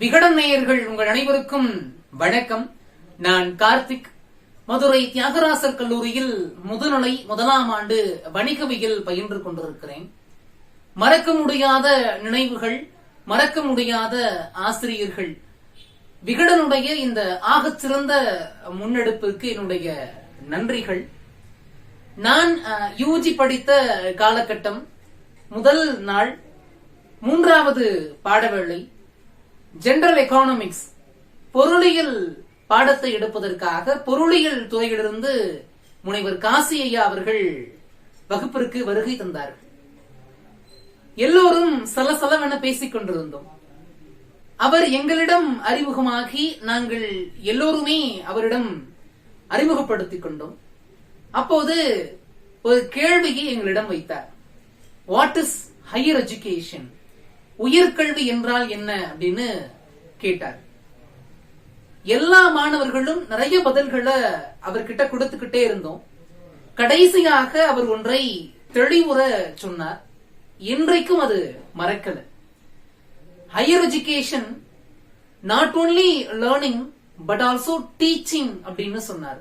விகடன் நேயர்கள் உங்கள் அனைவருக்கும் வணக்கம். நான் கார்த்திக். மதுரை தியாகராசர் கல்லூரியில் முதுநிலை முதலாம் ஆண்டு வணிகவியல் பயின்று கொண்டிருக்கிறேன். மறக்க முடியாத நினைவுகள் மறக்க முடியாத ஆசிரியர்கள். விகடனுடைய இந்த ஆகச்சிறந்த முன்னெடுப்பிற்கு என்னுடைய நன்றிகள். நான் யூஜி படித்த காலகட்டம் முதல் நாள் மூன்றாவது பாடவேளை. ஜெனரல் எக்கானமிக்ஸ் பொருளியல் பாடத்தை எடுப்பதற்காக பொருளியல் துறையிலிருந்து முனைவர் காசி ஐயா அவர்கள் வகுப்பிற்கு வருகை தந்தார்கள். எல்லோரும் சலசலவென பேசிக் கொண்டிருந்தோம். அவர் எங்களிடம் அறிமுகமாகி நாங்கள் எல்லோருமே அவரிடம் அறிமுகப்படுத்திக் கொண்டோம். அப்போது ஒரு கேள்வியை எங்களிடம் வைத்தார். வாட் இஸ் ஹையர் எஜுகேஷன் உயர்கல்வி என்றால் என்ன அப்படின்னு கேட்டார். எல்லா மாணவர்களும் நிறைய பதில்களை அவர்கிட்ட கொடுத்துக்கிட்டே இருந்தோம். கடைசியாக அவர் ஒன்றை தெளிவுற சொன்னார். இன்றைக்கும் அது மறக்கல. Higher education not only learning but also teaching அப்படின்னு சொன்னார்.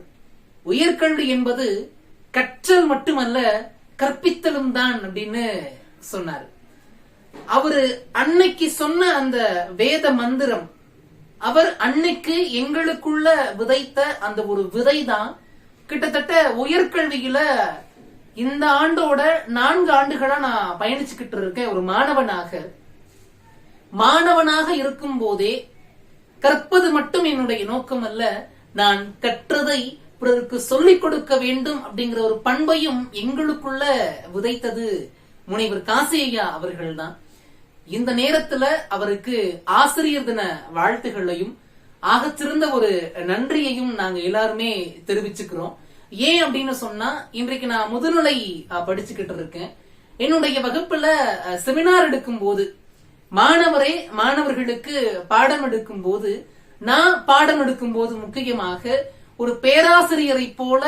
உயர்கல்வி என்பது கற்றல் மட்டுமல்ல கற்பித்தலும் தான் அப்படின்னு சொன்னார். அவரு அன்னைக்கு சொன்ன அந்த வேத மந்திரம் அவர் அன்னைக்கு எங்களுக்குள்ள விதைத்த அந்த ஒரு விதை தான் கிட்டத்தட்ட உயர்கல்வியில இந்த ஆண்டோட நான்கு ஆண்டுகளா நான் பயணிச்சுக்கிட்டு இருக்கேன் ஒரு மாணவனாக. மாணவனாக இருக்கும் போதே கற்பது மட்டும் என்னுடைய நோக்கம் அல்ல நான் கற்றதை பிறருக்கு சொல்லிக் கொடுக்க வேண்டும் அப்படிங்கிற ஒரு பண்பையும் எங்களுக்குள்ள விதைத்தது முனைவர் காசியா அவர்கள் தான் இந்த நேரத்துல அவருக்கு ஆசிரியர் தின வாழ்த்துகளையும் ஆகச்சிறந்த ஒரு நன்றியையும் நாங்க எல்லாருமே தெரிவிச்சுக்கிறோம். ஏன் அப்படின்னு சொன்னா இன்றைக்கு நான் முதுநிலை படிச்சுக்கிட்டு இருக்கேன். என்னுடைய வகுப்புல செமினார் எடுக்கும் போது மாணவரே மாணவர்களுக்கு பாடம் எடுக்கும் போது நான் பாடம் எடுக்கும் போது முக்கியமாக ஒரு பேராசிரியரை போல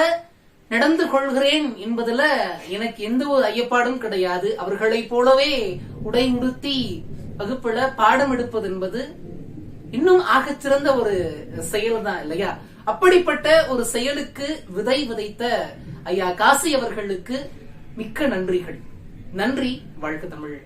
நடந்து கொள்கிறேன் என்பதுல எனக்கு எந்த ஒரு ஐயப்பாடும் கிடையாது. அவர்களைப் போலவே உடை உடுத்தி வகுப்புல பாடம் எடுப்பது என்பது இன்னும் ஆகச்சிறந்த ஒரு செயல் தான் இல்லையா? அப்படிப்பட்ட ஒரு செயலுக்கு விதை விதைத்த ஐயா காசி அவர்களுக்கு மிக்க நன்றிகள். நன்றி வாழ்க தமிழ்.